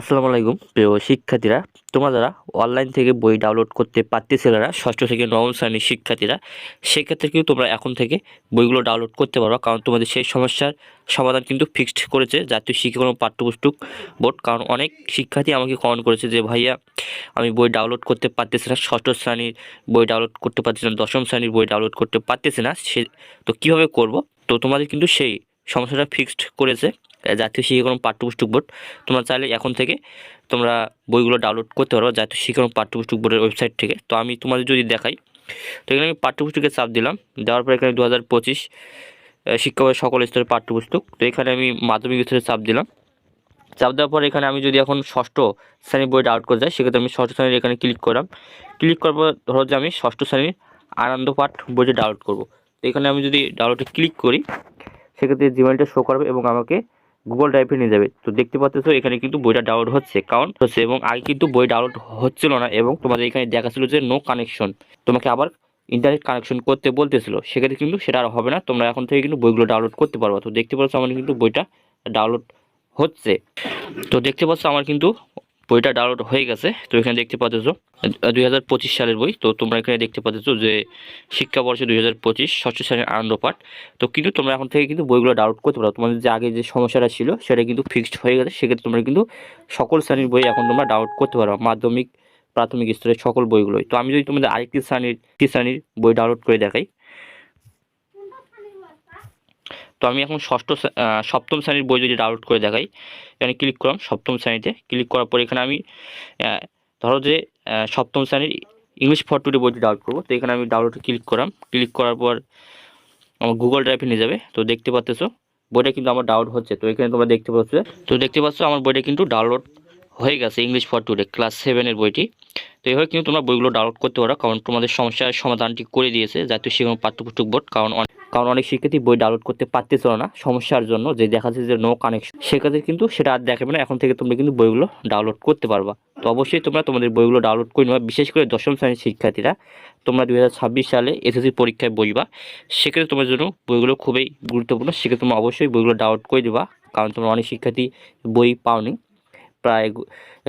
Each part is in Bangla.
আসসালামু আলাইকুম। প্রিয় শিক্ষার্থীরা, তোমরা যারা অনলাইন থেকে বই ডাউনলোড করতে পারতেছিলে না, ষষ্ঠ থেকে নবম শ্রেণির শিক্ষার্থীরা, সেক্ষেত্রে কিন্তু তোমরা এখন থেকে বইগুলো ডাউনলোড করতে পারো কারণ তোমাদের সেই সমস্যার সমাধান কিন্তু ফিক্সড করেছে জাতীয় শিক্ষাক্রম পাঠ্যপুস্তক বোর্ড। কারণ অনেক শিক্ষার্থী আমাকে কমেন্ট করেছে যে, ভাইয়া, আমি বই ডাউনলোড করতে পারতেছি না, ষষ্ঠ শ্রেণির বই ডাউনলোড করতে পারতেছি না, দশম শ্রেণির বই ডাউনলোড করতে পারতেছি না, সে তো কীভাবে করব? তো তোমাদের কিন্তু সেই সমস্যাটা ফিক্সড করেছে। জাতীয় শিক্ষাক্রম পাঠ্যপুস্তক বোর্ড। তোমরা চাইলে এখন থেকে তোমরা বইগুলো ডাউনলোড করতে পারো জাতীয় শিক্ষাক্রম পাঠ্যপুস্তক বোর্ডের ওয়েবসাইট থেকে। তো আমি তোমাদের যদি দেখাই, তো এখানে আমি পাঠ্যপুস্তকের চাপ দিলাম। দেওয়ার পর এখানে দু হাজার পঁচিশ শিক্ষাবর্ষের সকল স্তরের পাঠ্যপুস্তক তো এখানে আমি মাধ্যমিক স্তরে চাপ দিলাম। চাপ দেওয়ার পর এখানে আমি যদি এখন ষষ্ঠ শ্রেণির বই ডাউনলোড করে যাই, সেক্ষেত্রে আমি ষষ্ঠ শ্রেণির এখানে ক্লিক করলাম। ক্লিক করার পর ধরো যে আমি ষষ্ঠ শ্রেণির আনন্দ পাঠ বইটি ডাউনলোড করব। তো এখানে আমি যদি ডাউনলোডে ক্লিক করি, সেক্ষেত্রে জিমেলটা শো করবে এবং আমাকে গুগল ড্রাইভে নিয়ে যাবে। তো দেখতে পাচ্ছ এখানে কিন্তু বইটা ডাউনলোড হচ্ছে। কারণ হচ্ছে এবং আগে কিন্তু বই ডাউনলোড হচ্ছিল না এবং তোমাদের এখানে দেখাচ্ছিল যে নো কানেকশন তোমাকে আবার ইন্টারনেট কানেকশন করতে বলতেছিল। সেক্ষেত্রে কিন্তু সেটা আর হবে না। তোমরা এখন থেকে কিন্তু বইগুলো ডাউনলোড করতে পারব। তো দেখতে পাচ্ছ, আমার কিন্তু বইটা ডাউনলোড হচ্ছে। তো দেখতে পাচ্ছ, আমার কিন্তু বইটা ডাউনলোড হয়ে গেছে, তো এখানে দেখতে পাচ্ছ দুই হাজার পঁচিশ সালের বই। তো তোমরা এখানে দেখতে পাচ্ছ যে শিক্ষাবর্ষে দুই হাজার পঁচিশ ষষ্ঠ শ্রেণির আনন্দ পাঠ। তো কিন্তু তোমরা এখন থেকে কিন্তু বইগুলো ডাউনলোড করতে পারো। তোমাদের যে আগে যে সমস্যাটা ছিল, সেটা কিন্তু ফিক্সড হয়ে গেছে। সেক্ষেত্রে তোমরা কিন্তু সকল শ্রেণির বই এখন তোমরা ডাউনলোড করতে পারো, মাধ্যমিক, প্রাথমিক স্তরের সকল বইগুলোই। তো আমি যদি তোমাদের আরেকটি শ্রেণির শ্রেণির বই ডাউনলোড করে দেখাই তো আমি এখন ষষ্ঠ সপ্তম শ্রেণির বই যদি ডাউনলোড করে দেখাই, এখানে ক্লিক করলাম সপ্তম শ্রেণীতে ক্লিক করার পর এখানে আমি ধরো যে সপ্তম শ্রেণির ইংলিশ ফর টুডে বইটি ডাউনলোড করব। তো এখানে আমি ডাউনলোডে ক্লিক করলাম। ক্লিক করার পর আমার গুগল ড্রাইভে নিয়ে যাবে। তো দেখতে পাচ্তেছো, বইটা কিন্তু আমার ডাউনলোড হচ্ছে। তো এখানে তোমরা দেখতে পাচ্ছ, তো দেখতে পাচ্ছ আমার বইটা কিন্তু ডাউনলোড হয়ে গেছে ইংলিশ ফর টুডে ক্লাস সেভেনের বইটি। তো এইভাবে কিন্তু তোমরা বইগুলো ডাউনলোড করতে পারো, কারণ তোমাদের সমস্যার সমাধানটি করে দিয়েছে জাতীয় শিক্ষা পাঠ্যপুস্তক বোর্ড, কারণ কারণ অনেক শিক্ষার্থী বই ডাউনলোড করতে পারতেছিল না সমস্যার জন্য, যে দেখা যাচ্ছে যে নো কানেকশন সেক্ষেত্রে কিন্তু সেটা আর দেখাবে না, এখন থেকে তোমরা কিন্তু বইগুলো ডাউনলোড করতে পারবা। তো অবশ্যই তোমরা তোমাদের বইগুলো ডাউনলোড করে নেবা, বিশেষ করে দশম শ্রেণির শিক্ষার্থীরা। তোমরা দু হাজার ছাব্বিশ সালে এসএসসি পরীক্ষায় বইবা, সেক্ষেত্রে তোমার জন্য বইগুলো খুবই গুরুত্বপূর্ণ, সেক্ষেত্রে তোমরা অবশ্যই বইগুলো ডাউনলোড করে দেবা কারণ তোমরা অনেক শিক্ষার্থী বই পাওনি। প্রায়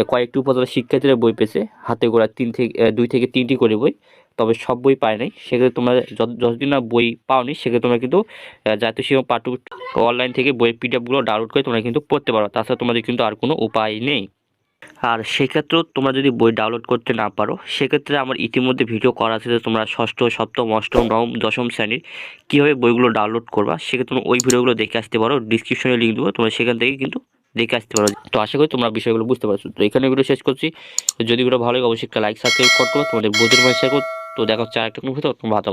কয়েকটি উপজেলার শিক্ষার্থীরা বই পেয়েছে। হাতে গোড়া তিন থেকে দুই থেকে তিনটি করে বই, তবে সব বই পায় নাই। সেক্ষেত্রে তোমরা যত- যতদিন না বই পাওনি, সেক্ষেত্রে তোমরা কিন্তু জাতীয় শিক্ষা পাঠ্য অনলাইন থেকে বইয়ের পিডিএফগুলো ডাউনলোড করে তোমরা কিন্তু পড়তে পারো। তাছাড়া তোমাদের কিন্তু আর কোনো উপায় নেই। আর সেক্ষেত্রেও তোমরা যদি বই ডাউনলোড করতে না পারো, সেক্ষেত্রে আমার ইতিমধ্যে ভিডিও করা আছে যে তোমরা ষষ্ঠ, সপ্তম, অষ্টম, নবম, দশম শ্রেণির কীভাবে বইগুলো ডাউনলোড করবা, সেক্ষেত্রে তোমরা ওই ভিডিওগুলো দেখে আসতে পারো। ডিসক্রিপশনে লিঙ্ক দেবো, তোমরা সেখান থেকে কিন্তু দেখে আসতে পারো। তো আশা করি তোমরা বিষয়গুলো বুঝতে পারছ। তো এখানে ভিডিও শেষ করছি। যদি ভিডিও ভালো লাগে, অবশ্যই একটা লাইক সাবস্ক্রাইব করতে তোমাদের শেয়ার করো। তো দেখা হচ্ছে কোনো ভিডিও তোমরা ভালো।